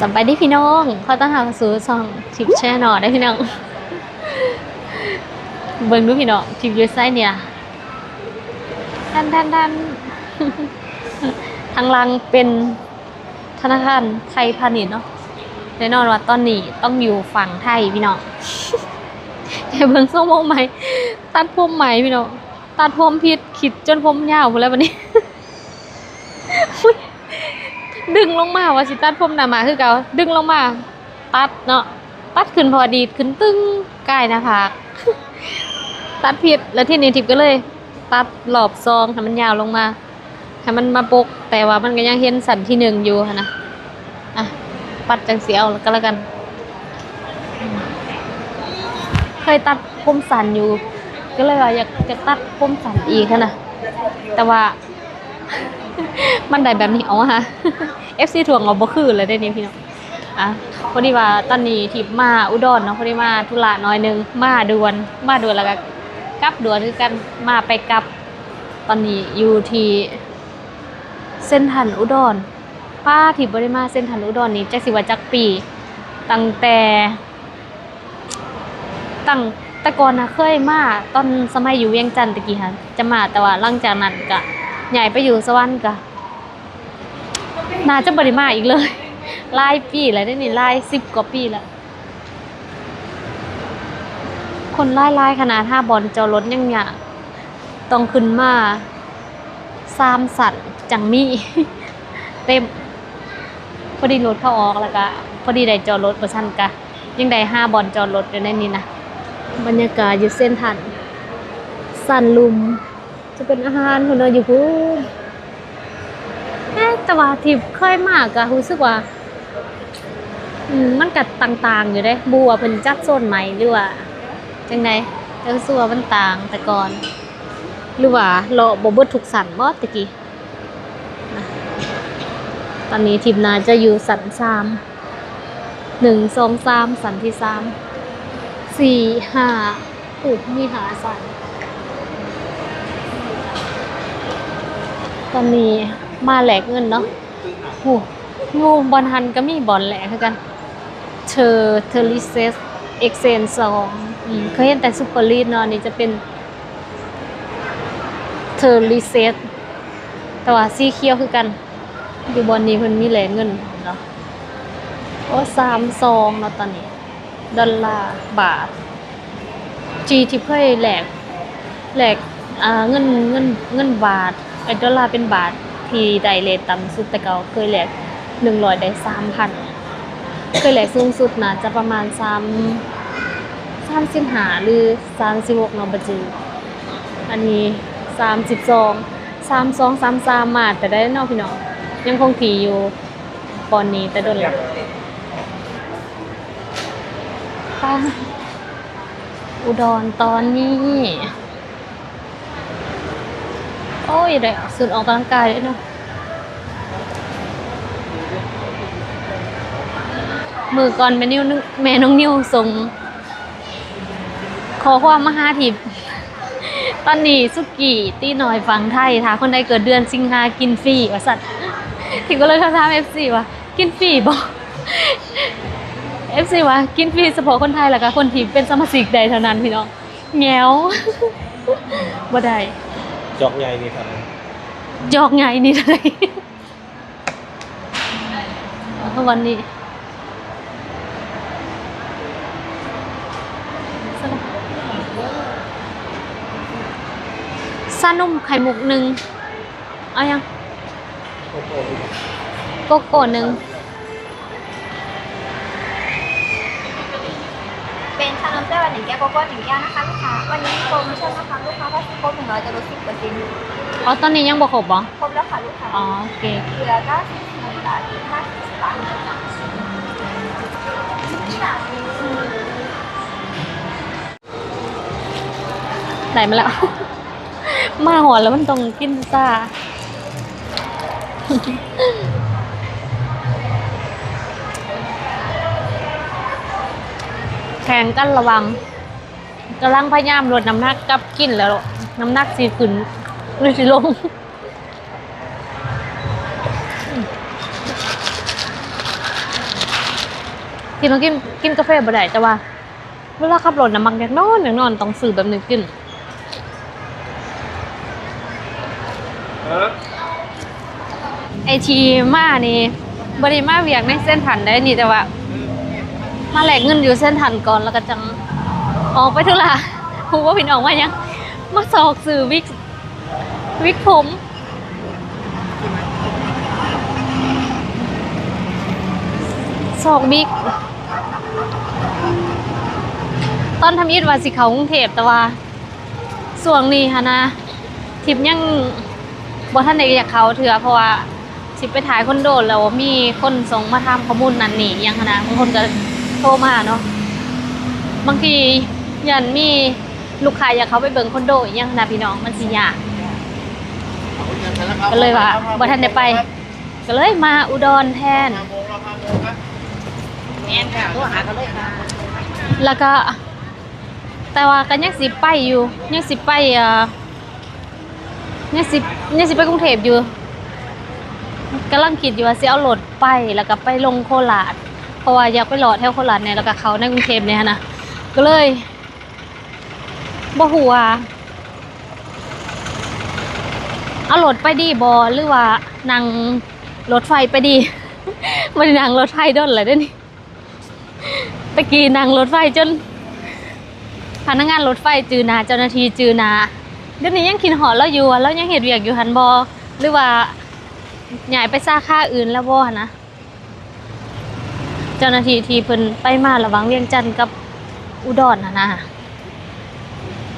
สบายดีพี่น้องขอต้อนรับเข้าสู่ช่องทิปแช่นอได้พี่น้อง เบิ่งดูพี่น้องทิปยูไซเนี่ยทันทันทันทางลังเป็นธนาคารไทยพาณิชย์เนาะแน่นอนว่าตอนนี้ต้องอยู่ฝั่งไทยพี่น้องแต่เบิ่งทรงผมใหม่ ตัดผมใหม่พี่น้อง ตัดผมผิดขิดจนผมยาวหมดแล้ววันนี้ ดึงลงมาว่าสิตัดผมหนามาคือเก่าดึงลงมา ตัดเนาะตัดขึ้นพอดีขึ้นตึ้งใกล้น้าผากตัดผิดแล้วที่นี่ทิพย์ก็เลย ตัดหลอบซองให้มันยาวลงมาให้มันมาปก แต่ว่ามันก็ยังเห็นสันที่หนึ่งอยู่นะอะปัดจังเสียวก็แล้วกัน เคยตัดผมสันอยู่ ก็เลยว่าอยากจะตัดผมสันอีกนะแต่ว่า มันได้แบบนี้เอาฮะ FC ถ่วงเอาบ่คือเลยได้นี่พี่น้องอะพอดีว่าตอนนี้ทิพมาอุดรเนาะพอดีมาธุระน้อยนึงมาด่วนมาด่วนแล้วก็กลับด่วนคือกันมาไปกลับ ตอนนี้อยู่ที่เส้นทันอุดรป้าทิพบ่ได้มาเส้นทันอุดรนี่จักสิว่าจักปี ตั้งแต่ตั้งแต่ก่อนนะเคยมาตอนสมัยอยู่เวียงจันทน์ตะกี้ค่ะจะมาแต่ว่าหลังจากนั้นก็ ใหญ่ไปอยู่สวรรค์ก็น่าจะบริมาอีกเลยหลายปีแล้วได้นี่หลายสิบกว่าปีแล้ว คนไล่ไล่ขนาดห้าบอลจอรถยังเนี่ยาต้องขึ้นมาสามสัตว์จังมีเต็มพอดีรถเข้าออกแล้วก็พอดีได้จอรถประชันกะยังได้ห้าบอลจอรถอยู่ในนี้นะบรรยากาศอยู่เส้นทันสันลุม จะเป็นอาหารคนเดียวอยู่พูนเอ๊แต่ว่าที่เคยมากอะรู้สึกว่ามันกัดต่างๆ อยู่เด้บัวเพิ่นจัดโซนใหม่หรือว่าจังไดแต่รู้สึกว่ามันต่างแต่ก่อน หรือว่าเลาบเบิดทุกสั่นบ่ตะกี้ตอนนี้ทีมนาจะอยู่สันสามหนึ่งสองสามสันที่สามสี่ห้าอุบมีหาสัน ตอนนี้มาแหลกเงินเนาะโหงูบอลฮันก็มีบอลแหลกคือกันเธอเทอริเซสเอ็กเซนสองเคยเห็นแต่ซูเปอร์ลีดเนาะนี่จะเป็นเทอริเซสแต่ว่าสีเขียวคือกัน อยู่บอลนี้เพิ่นมีแหลกเงินเนาะโอ้สามซองเนาะตอนนี้ ดอลลาร์บาทจีที่เคยแหลกแหลกเงินเงินเงินบาท ไอ้ดอลลาร์เป็นบาทที่ได้เลทต่ำสุดแต่เก่าเคยแหลกหนึ่งร้อยได้สามพันเคยแหลกสูงสุดนะจะประมาณสามสามสิบหาหรือสามสิบหกเนาะบจืออันนี้สามสิบสองสามสองสามสามมาแต่ได้นอกพี่น้องยังคงถี่อยู่ปอนนี้แต่โดนหลักป้าอุดรตอนนี้ โอ้ยได้สุดออกกำลังกายด้วยเนาะมือก่อนแม่นิ้วนึงแม่น้องนิ้วส่งขอความมหาทิพย์ตอนนี้สุกี้ตีน่อยฟังไทยถ้าคนใดเกิดเดือนสิงหากินฟรีว่าสัตว์ที่ก็เลยถามเอฟซีว่ากินฟรีบ่เอฟซีว่ากินฟรีเฉพาะคนไทยแหละค่ะคนที่เป็นสมาชิกใดเท่านั้นพี่น้องแงวบ่ได้ จอกใหญ่นี่ครับจอกไงนี่เลยวันนี้ซานุ่มไข่มุกหนึ่งเอายังโอ้โหโกโก้หนึ่ง เป็นชานมไต้หวันหนึ่งแก้วโกโก้หนึ่งแก้วนะคะลูกค้าวันนี้มีโปรโมชั่นนะคะลูกค้าถ้าซื้อครบหนึ่งร้อยจะลดสิบเปอร์เซ็นต์อ๋อตอนนี้ยังบ่ครบบ่ครบแล้วค่ะลูกค้าอ๋อโอเคเหลือเก้าสิบหนึ่งบาทห้าสิบบาทได้มาแล้ว มาหัวแล้วมันต้องกินซ่า แข่งกันระวังกำลังพยายามลดน้ำหนักกับกินแล้ว น้ำหนักสีขึ้นหรือสีลงอที่น้องกินกินกาแฟบ่ได้แต่ว่าเวลาขับรถน่ะมักอยากนอนอยากนอนต้องซื้อแบบนี้กินฮะไอทีมานี่บริมาเวียกในเส้นทันได้นี่แต่ว่า มาแหลกเงินอยู่เส้นทันก่อนแล้วก็จังออกไปทุละผูว่าผินออกมายังมาสอกสื่อวิกวิกผมสอกบิ๊กตอนทำอิฐว่าสิเขากรุงเทพแต่ว่าส่วงนี้ฮะนะทิปยังบ่ท่านเอกอยากเขาเถื่อเพราะว่าสิไปถ่ายคนโดดแล้วมีคนส่งมาทำข้อมูลนั่นนี่ยังหั้นนะบางคนก็ โทรมาเนาะบางทียันมีลูกค้าอยากเขาไปเบิ่งคอนโดอหยังหั้นนะพี่น้องมันสิยากก็เลยว่าบ่ท่านได้ไป ก็เลยมาอุดรแทนแอนค่ะตัวหากันเลยค่ะแล้วก็ แต่ว่าก็ยังสิไปอยู่ยังสิไปเอ่อยังสิยังสิไปกรุงเทพอยู่กำลังคิดอยู่ว่าสิเอารถไปแล้วก็ไปลงโคราช เพราะว่าอยากไปหลอดแถวโคราชเนี่ยแล้วก็เขาในกรุงเทพเนี่ยนะก็เลยบ่ฮู้ว่าเอารถไปดีบ่หรือว่านั่งรถไฟไปดีบ่ได้นั่งรถไฟโดนเลยเด้อนี่ตะกี้นั่งรถไฟจนพนักงานรถไฟจือนาเจ้าหน้าที่จือนาเดี๋ยวนี้ยังคิดหอแล้วอยู่อะแล้วยังเห็ดเวียกอยู่หันบอหรือว่าใหญ่ไปซาค่าอื่นแล้วบอนะ เจ้าหน้าที่ที่เพิ่นไปมาระหวังเวียงจันทน์กับอุดรนะนะ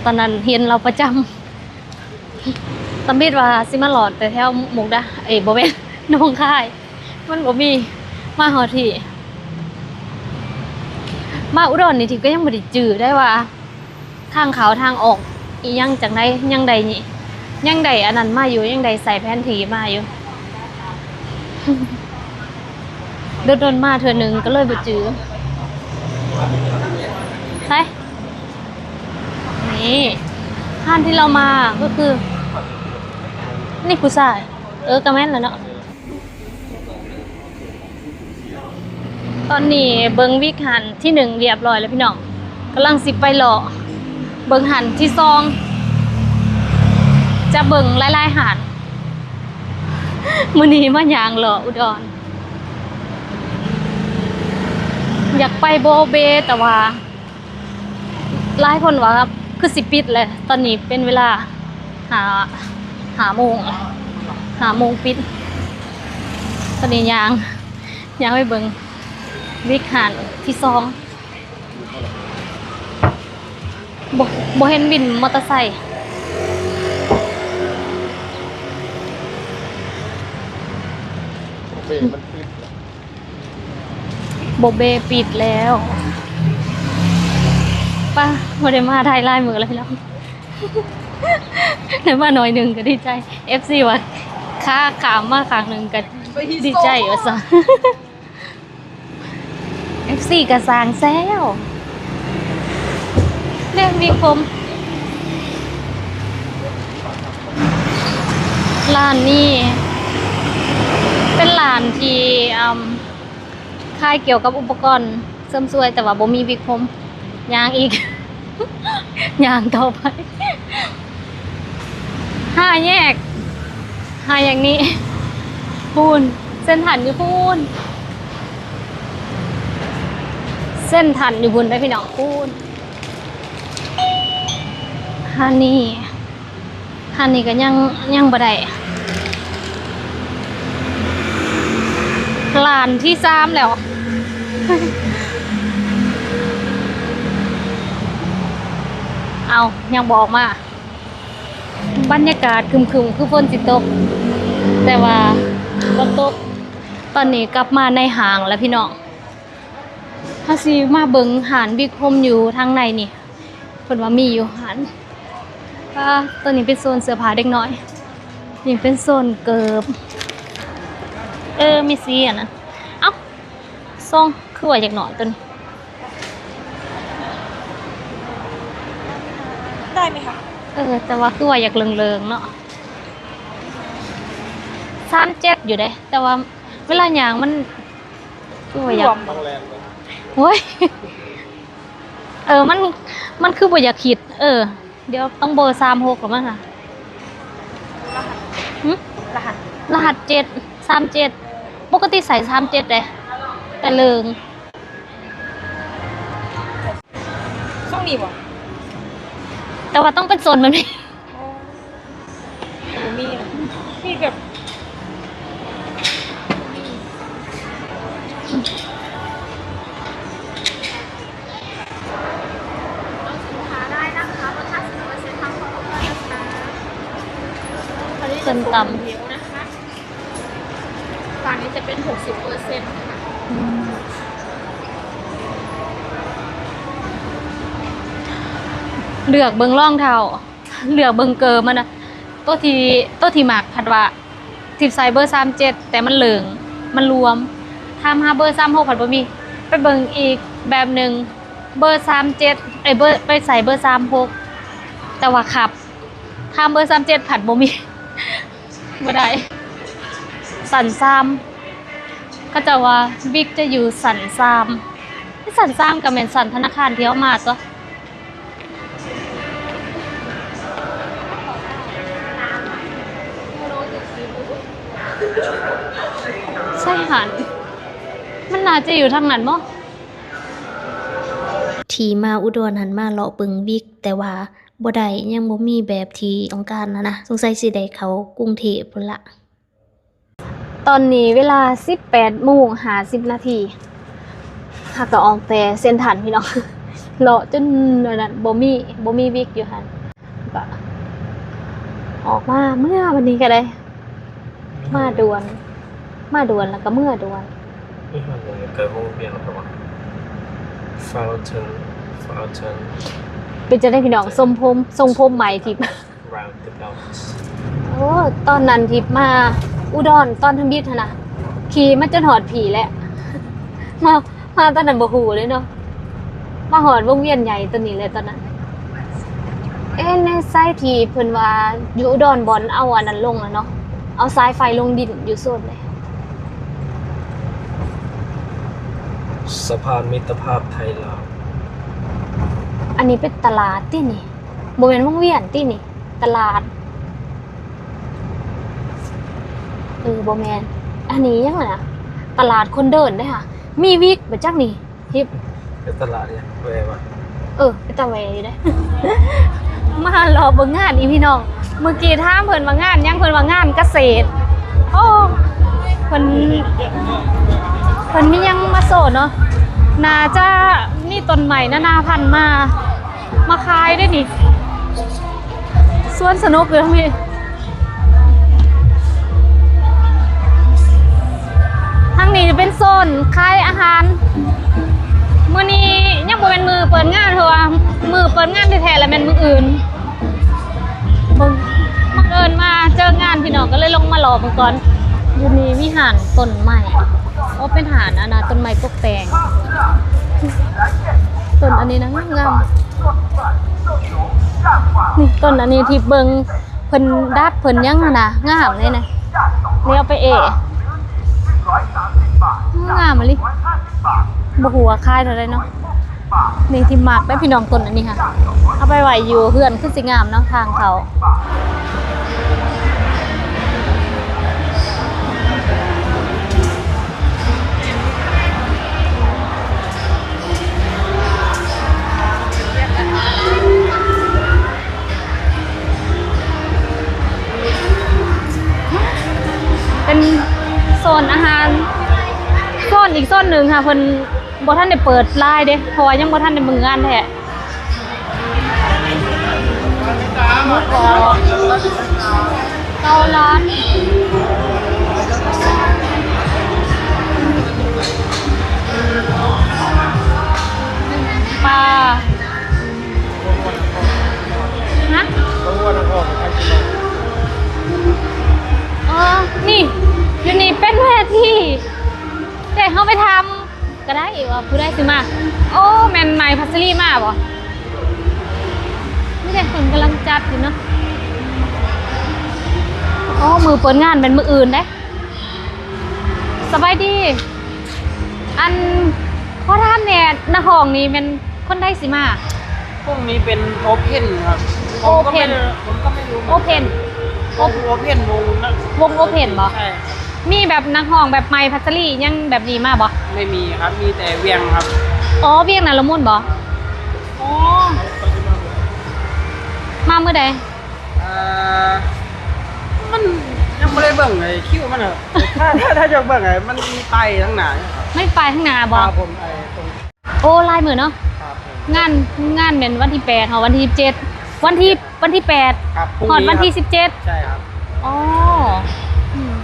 ตอนนั้นเห็นเราประจำตำบิดว่าสิมาหลอดแต่แถวหมุกดาเอ้ยบ่แม่นหนองค่าย มันบ่มีมาหอที่มาอุดรนี่ทิพย์ก็ยังบ่ได้จื้อได้ว่า ทางเขาทางออกอียังจังไดยังใดนี่ยังใดอันนั้นมาอยู่ยังใดใส่แผนที่มาอยู่ โดนโดนมาเทื่อหนึ่งก็เลยบ่จื้อใช่นี่ห้านที่เรามาก็คือ นี่ผู้ชายเออกระแม่นแล้วเนาะตอนนี้เบิงวิกหันที่หนึ่งเรียบร้อยแล้วพี่น้องกำลังสิไปหล่อเบิงหันที่ซอง จะเบิงไล่ๆหันมือนี้มายางหล่ออุดร อยากไปโบเบ แต่ว่าหลายคนว่าคือสิปิดเลยตอนนี้เป็นเวลาหาหาโมงหาโมงปิด ตอนนี้ยางยางไปเบิงวิกหานที่สองบ่บ่เห็นวินมอเตอร์ไซค์มัน โบเบปิดแล้วป้าบ่ได้มาถ่ายลายมือแล้วพี่น้องได้มาหน่อยหนึ่งก็ดีใจ FC ว่าค่าขามมาครั้งหนึ่งก็ดีใจว่าซะ FC ก็สร้างแซวเรียกมีคมร้านนี้ เป็นร้านที่ อืมขายเกี่ยวกับอุปกรณ์เสริมสวย แต่ว่าบ่มีวิกผมยางอีก ยางต่อไปห้าแยกห้าอย่างนี้ปูนเส้นถันอยู่ปูนเส้นถันอยู่บนได้พี่น้องปูนฮันนี่ฮันนี่ก็ยังยังบ่ได้ลานที่สามแล้ว เอายังบอกมา บรรยากาศครึมๆคือฝนสิตก แต่ว่าบ่ตก ตอนนี้กลับมาในห้างแล้วพี่น้องถ้าสิมาเบิงหานบิ๊กโฮมอยู่ทางในนี่เพิ่นว่ามีอยู่หานก็ตัวนี้เป็นโซนเสื้อผ้าเด็กน้อย นี่เป็นโซนเกิบ เออมีสีอะนะ เอ้าทรงคือว่าอยากหน่อยตัวนี้ ได้ไหมคะ เออ แต่ว่าคือว่าอยากเลิงๆเนาะสามเจ็ดอยู่เด้ แต่ว่าเวลาย่างมันคือว่าอยาก ต้องแรงเลยโอ้ย เออ มัน มันคือบ่อยากคิด เออ เดี๋ยวต้องเบอร์สามหกหรือมั้งค่ะหึรหัสรหัสเจ็ดสามเจ็ด ปกติใส่สามเจ็ดเลยแต่เลิง ช่องนี้บ่ แต่ว่าต้องเป็นโซนแบบนี้ผมมีที่แบบเอาสินค้าได้นะคะลด50%ทั้งของทุกคนนะคะอันนี้จะเส้นตำเหนียวนะคะฝั่งนี้จะเป็น 60%ค่ะ เลือกเบิงร่องเท้าเลือกเบิงเกอมันนะตัวทีตัวทีหมักผัดว่าทิปไซเบอร์สามเจ็ดแต่มันเหลืองมันรวมทำห้าเบอร์สามหกผัดบะมีไปเบิงอีกแบบหนึ่งเบอร์สามเจ็ดไอเบอร์ไปใส่เบอร์สามหกแต่ว่าขับทำเบอร์สามเจ็ดผัดบะมีบ่ได้สันซามก็จะว่าบิ๊กจะอยู่สันซามสันซามกับเมนสันธนาคารที่เขามาตัว ใช่หัน มันน่าจะอยู่ทางนั้นมั้ที่มาอุดรหันมาเลาะเบิงวิก แต่ว่าบ่ได้ยังบ่มีแบบที่ต้องการนะนะสงสัยสิได้เขากรุงเทพพุ่นละตอนนี้เวลา 18โมง50นาทีหากก็ออกแต่เส้นทันพี่น้องเลาะจนนั่นนะบ่มีบ่มีวิกอยู่หันก็ออกมาเมื่อวันนี้ก็ได้ มาด่วน มาด่วนแล้วก็เมื่อด่วนนี่มันเกิดวงเวียนหรือเปล่า Fountain Fountain เป็นจะได้พี่น้องทรงผมทรงผมใหม่ทิพย์ round the belt โอ้ตอนนั้นทิพย์มา อุดรตอนทำบิดหั่นนะขี่มาจนหอดผีแล้วมามาตอนนั้นบ่ฮู้เลยเนาะมาหอดวงเวียนใหญ่ตัวนี้เลยตอนนั้นเอ๊ะในไซต์ที่เพิ่นว่าอยู่อุดรบอลเอาอันนั้นลงแล้วเนาะเอาสายไฟลงดินอยู่โซนเลย สะพานมิตรภาพไทยลาวอันนี้เป็นตลาดที่นี่บ่แม่นวงเวียนที่นี่ ตลาดเออบ่แม่นอันนี้ยังไงนะตลาดคนเดินได้อค่ะ มีวิกบ่จักนี่ทิพย์เป็นตลาดเนี่ยเววะเออไปตะเวอยู่ได้มารอเบิ่งงานอีพี่น้อง เมื่อกี้ถามเพิ่นว่างานยังเพิ่นว่างานเกษตร โอ้เพิ่น เพิ่นมียังมาโสดเนาะนาจะนี่ต้นใหม่นานาพันมา มาขายได้นี่สวนสนุกเลยพี่ทางนี้จะเป็นโซนขายอาหารมื้อนี้ยังบ่เป็นมือเปิดงานเพราะว่ามือเปิดงานแท้แล้วแม่นมืออื่นบังบังเอิญมาเจองานพี่น้องก็เลยลงมารอเบิ่งก่อนอยู่นี่มีห่านต้นใหม่ โอ้เป็นหานอันนะต้นไม้ตกแต่งต้นอันนี้นะงามนี่ต้นอันนี้ที่เบิงเพิ่นดัดเพิ่นยังนะงามเลยนะนี่เอาไปเอะงามมาลิบ่หัวค่ายเท่าไรเนาะนี่ที่มากได้พี่น้องต้นอันนี้ค่ะ เอาไปไหวอยู่เพื่อนขึ้นสิงามเนาะทางเขา นหนึ่งค่ะเพิ่นบ่ท่านได้เปิดไลน์เด้พราะว่ายังบ่ท่านได้มืองานแท้หมูกรอบเกาลัดปลาฮะต้องว่านักออกไปกินอ๋อนี่อยู่นี่เป็นเวทีแต่ เขาไปทำก็ได้ว่าผู้ได้สิมา โอ้แมนไมพัสลีมาบ่ไม่ใช่คนกำลังจัดอยู่เนาะโอ้มือเปิดงานเป็นมืออื่นได้สบายดี อันเพราะท่านเนี่ยนักห้องนี้เป็นคนได้สิมาพวกนี้เป็นโอเพนครับผมก็ไม่ Open ผมก็ไม่รู้โอเพนโอโอเพนวงนะวง Open บ่ใช่ มีแบบนักห้องแบบไมค์พัชรียังแบบนี้มาบ่ไม่มีครับ มีแต่เวียงครับอ๋อเวียงนาละมุนบ่อ๋อมาเมื่อใดเอ่อมันยังไม่ได้เบิ่งเลยคิวมันเหรอถ้าถ้าถ้าจะเบิ่งไงมันมีไปทั้งหนาครับไม่ไปข้างหน้าบ่พาผมไปตรงโอ้ลายมือเนาะครับผมงานงานเป็นวันที่แปดค่ะวันที่เจ็ดวันที่วันที่แปดครับพรุ่งหอดวันที่ครับสิบเจ็ด ใช่ครับ อ๋ออืม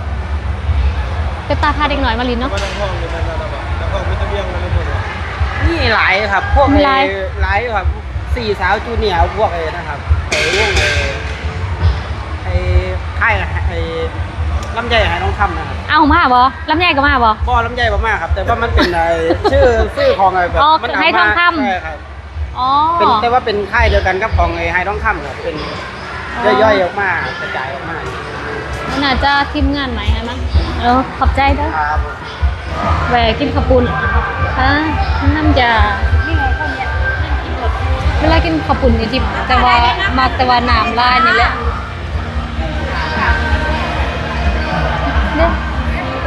เป็นตาพาเด็กหน่อยมาลินเนาะว่าทั้งห้องเลยนะนะว่าทั้งห้องไม่ต้องเบี้ยงกันเลยหมดเลยนี่หลายครับ พวกมีไอ้หลายหลายครับสี่สาวจูเนียร์พวกไอ้นะครับไอ้วงไอ้ไอ้ค่ายไอ้ลำไยหายทองคำนะครับเอามาบ่ลำไยก็มาบ่บ่อลำไยบ่มากครับ แต่ว่ามันเป็นไอ้ ชื่อชื่อของไอ้แบบอ๋อมันเาไฮทองคำใช่ครับอ๋อ เป็นแต่ว่าเป็นค่ายเดียวกันกับของไอ้ไฮทองคำครับเป็นอ๋อ ย่อยๆออกมากระจายออกมามันอาจจะทีมงานใหม่ฮะมั้ง เออขอบใจเด้อครับแหวกินข้าวปุ้นฮะน้ำยานี่ไงคนเนี้ยนั่งกินหมดเวลากินข้าวปุ้นนี่จิบแต่ว่ามักแต่ว่าน้ำลายนี่แหละเด้อ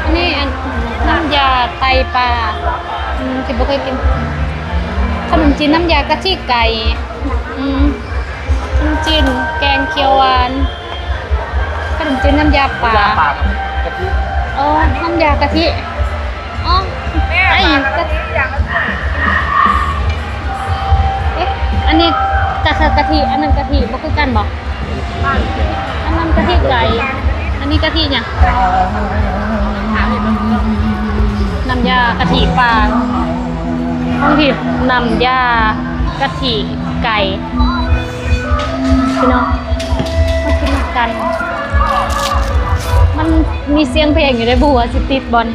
อันนี้อันน้ำยาไตปลาอืมที่บ่เคยกินขนมจีนน้ำยากะทิไก่ขนมจีนแกงเขียวหวานขนมจีนน้ำยาป่า ยาปากะทิอ๋อน้ำยากะทิ อ๋อไอ้กะทิเอ๊ะ อันนี้กะกะทิ อันนั้นกะทิบ่คือกันบ่อันนั้นกะทิไก่ อันนี้กะทิเนี่ยน้ำยากะทิปลาบางทีน้ำยากะทิไก่พี่น้องมากินกัน มันมีเสียงเพลงอยู่ในบัวสิติดบอล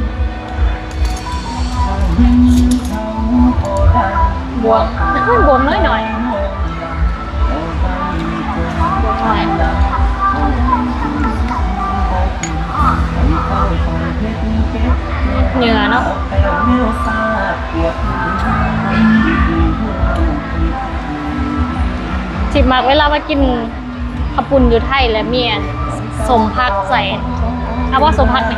บวมมันบวมน้อยหน่อยบวมหน่อยเหนือเนาะสิบมากเวลามากินขับปุ่นอยู่ไทยและเมียสมพักใส่ เอาว่าสมพักไหม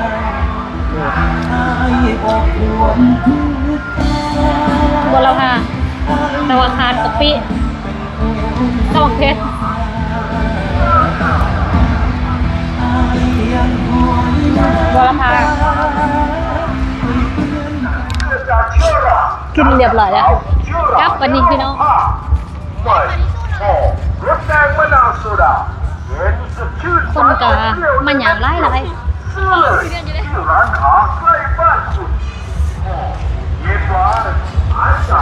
บนราคาแต่ว่าคาดกะปิกะบักเพชรบนราคากินเรียบร้อยแล้วกลับวันนี้พี่น้องคนกะมันอย่างไรไร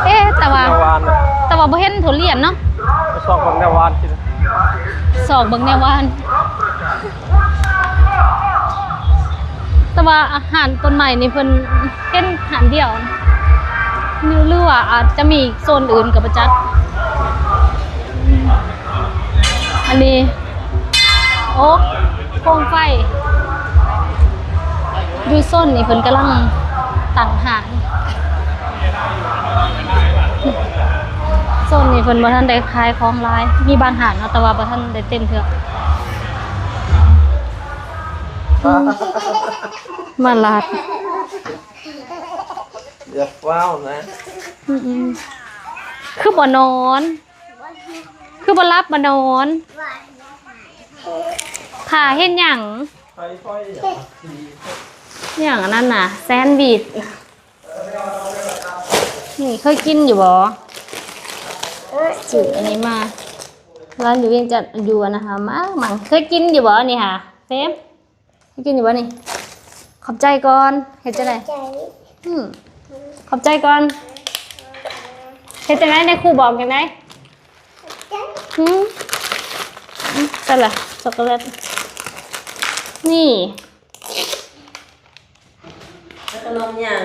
เอ๊ะแต่ว่าแนววานนะแต่ว่าบ่เห็นทุเรียนเนาะไปชอบของแนววานกินสอกเบิ่งแนววาน แต่ว่าอาหารต้นใหม่นี่เพิ่นเห็นอาหารเดียวนี่หรือว่าอาจจะมีโซนอื่นกับประจักษ์อืมอันนี้ โอ้โคมไฟ ดูส้นนี่เพิ่นกำลังตั้งหางส้นนี่เพิ่นบ่ทันได้ขายของหลาย มีบางหางเนาะแต่ว่าบ่ทันได้เต็มเทื่ออืมมาลาดอย่าว้าวนะอืมๆคือบ่นอน คือบ่รับบ่นอนผ่าเฮ็ดหยังไฟไฟ อย่างอันนั้นน่ะ แซนด์วิชนี่เคยกินอยู่บ่จืดอันนี้มาร้านอยู่เวียงจันทน์อยู่อะนะคะมากมังเคยกินอยู่บ่นี่ค่ะเฟมเคยกินอยู่บ่นี่ ขอบใจก่อนเฮ็ดจังไดอืมขอบใจก่อนเฮ็ดจังไดในครูบอกจังไดหืมอืมใช่ละช็อกโกแลตนี่ ขนมหยัง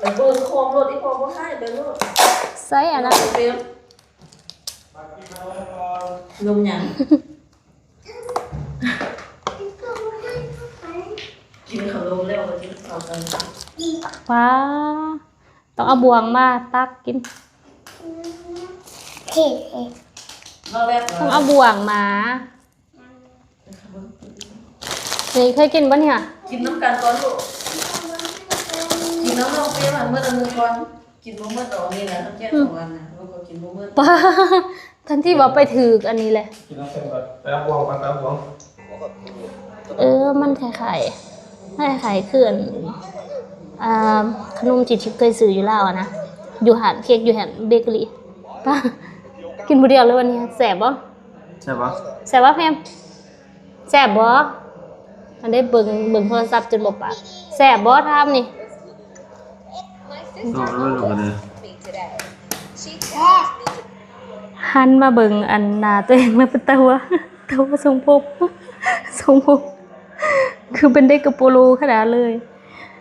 ไปเบิ่งโคมรถอีพอบ่ให้ไปรถใส่อันนั้นไปเบิ่งนมหยังกินขนมแล้วก็กินข้าวกันว้าต้องเอาบวงมาตักกินเราแบบต้องเอาบวงมานี่เคยกินปะเนี่ย กินน้ำกันก่อนลูกกิ นน้ำลงเปรี้ยวมันเมื่อตะมือก่อนกินบ่เมื่อต่อนี่แหละน้ำแก้ของวันนะลูกก็กินบ่เมื่อป้าทันที่ว่าไปถือกอันนี้เลยกินน้ำเค็มก่อนไปเอาบวงก่อนไปเอาบวงเออมันคล้ายๆคล้ายๆคืออันอ่าขนมจีบที่เคยซื้ออยู่แล้วอะนะอยู่หันเค้กอยู่หันเบเกอรี่ป้ากินผู้เดียวเลยวันนี้แสบบ่ใช่ปะแสบบ่แพมแสบบ่มันได้เบิ่งเบิ่งโทรศัพท์จนบ่ปากแสบบ่ทำนี่ หันมาเบิ่งอันหนาตัวเองแล้วเป็นตัวตัวทรงผมทรงผมคือเป็นเด็กกระโปโลขนาดเลย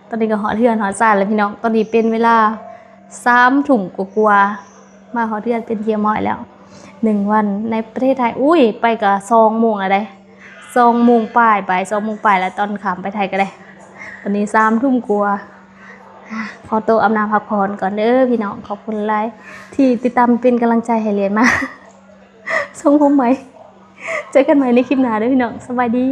ตอนนี้ก็หอเทือนหอซานแล้วพี่น้อง ตอนนี้เป็นเวลาสามถุ่มกว่าๆมาหอเทือนเป็นเทียมอยแล้วหนึ่งวันในประเทศไทย อุ้ย ไปกับซองมงอะไรซองมงปลายไปซองมงปลายแล้วตอนขามไปไทยก็ได้ ตอนนี้สามทุ่มกว่า ขอตัวอำนาพักผ่อนก่อนเด้อพี่น้องขอบคุณไลฟ์ที่ติดตามเป็นกำลังใจให้เรียนมาส่งผมไหม เจอกันใหม่ในคลิปหน้าเด้อพี่น้องสบายดี